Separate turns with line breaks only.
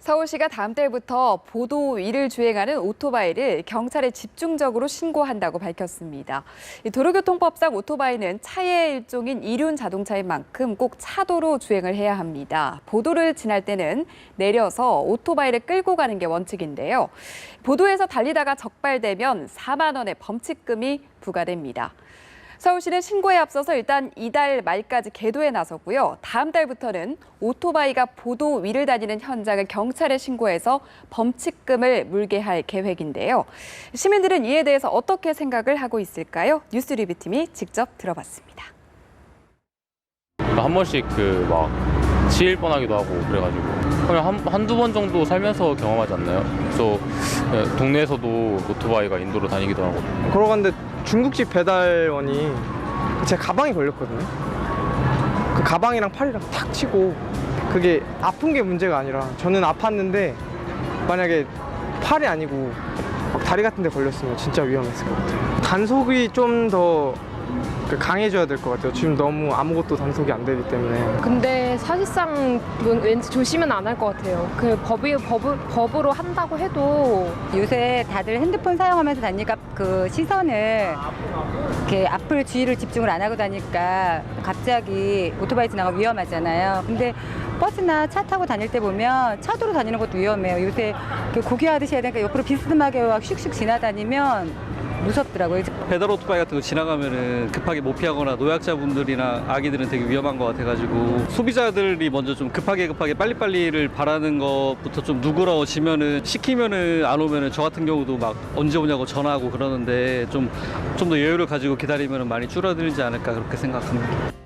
서울시가 다음 달부터 보도 위를 주행하는 오토바이를 경찰에 집중적으로 신고한다고 밝혔습니다. 이 도로교통법상 오토바이는 차의 일종인 이륜 자동차인 만큼 꼭 차도로 주행을 해야 합니다. 보도를 지날 때는 내려서 오토바이를 끌고 가는 게 원칙인데요. 보도에서 달리다가 적발되면 4만 원의 범칙금이 부과됩니다. 서울시는 신고에 앞서서 일단 이달 말까지 계도에 나서고요. 다음 달부터는 오토바이가 보도 위를 다니는 현장을 경찰에 신고해서 범칙금을 물게 할 계획인데요. 시민들은 이에 대해서 어떻게 생각을 하고 있을까요? 뉴스 리뷰팀이 직접 들어봤습니다.
한 번씩 그 막 치일 뻔하기도 하고 그래가지고 그냥 한, 한두 번 정도 살면서 경험하지 않나요? 그래서 예, 동네에서도 오토바이가 인도로 다니기도 하고
걸어갔는데 중국집 배달원이 제 가방에 걸렸거든요. 그 가방이랑 팔이랑 탁 치고 그게 아픈 게 문제가 아니라 저는 아팠는데 만약에 팔이 아니고 막 다리 같은 데 걸렸으면 진짜 위험했을 것 같아요. 단속이 좀더 그 강해져야 될 것 같아요. 지금 너무 아무것도 단속이 안 되기 때문에
근데 사실상 왠- 왠지 조심은 안 할 것 같아요. 그 법이 법, 법으로 한다고 해도
요새 다들 핸드폰 사용하면서 다니까 그 시선을 이렇게 앞을 주의를 집중을 안 하고 다니까 갑자기 오토바이 지나가 위험하잖아요. 근데 버스나 차 타고 다닐 때 보면 차도로 다니는 것도 위험해요. 요새 그 고개하듯이 해야 되니까 옆으로 비스듬하게 막 슉슉 지나다니면 무섭더라고요.
배달 오토바이 같은 거 지나가면은 급하게 못 피하거나 노약자분들이나 아기들은 되게 위험한 것 같아가지고 소비자들이 먼저 좀 급하게 급하게 빨리빨리를 바라는 것부터 좀 누그러지면은 시키면은 안 오면은 저 같은 경우도 막 언제 오냐고 전화하고 그러는데 좀 좀 더 여유를 가지고 기다리면은 많이 줄어들지 않을까 그렇게 생각합니다.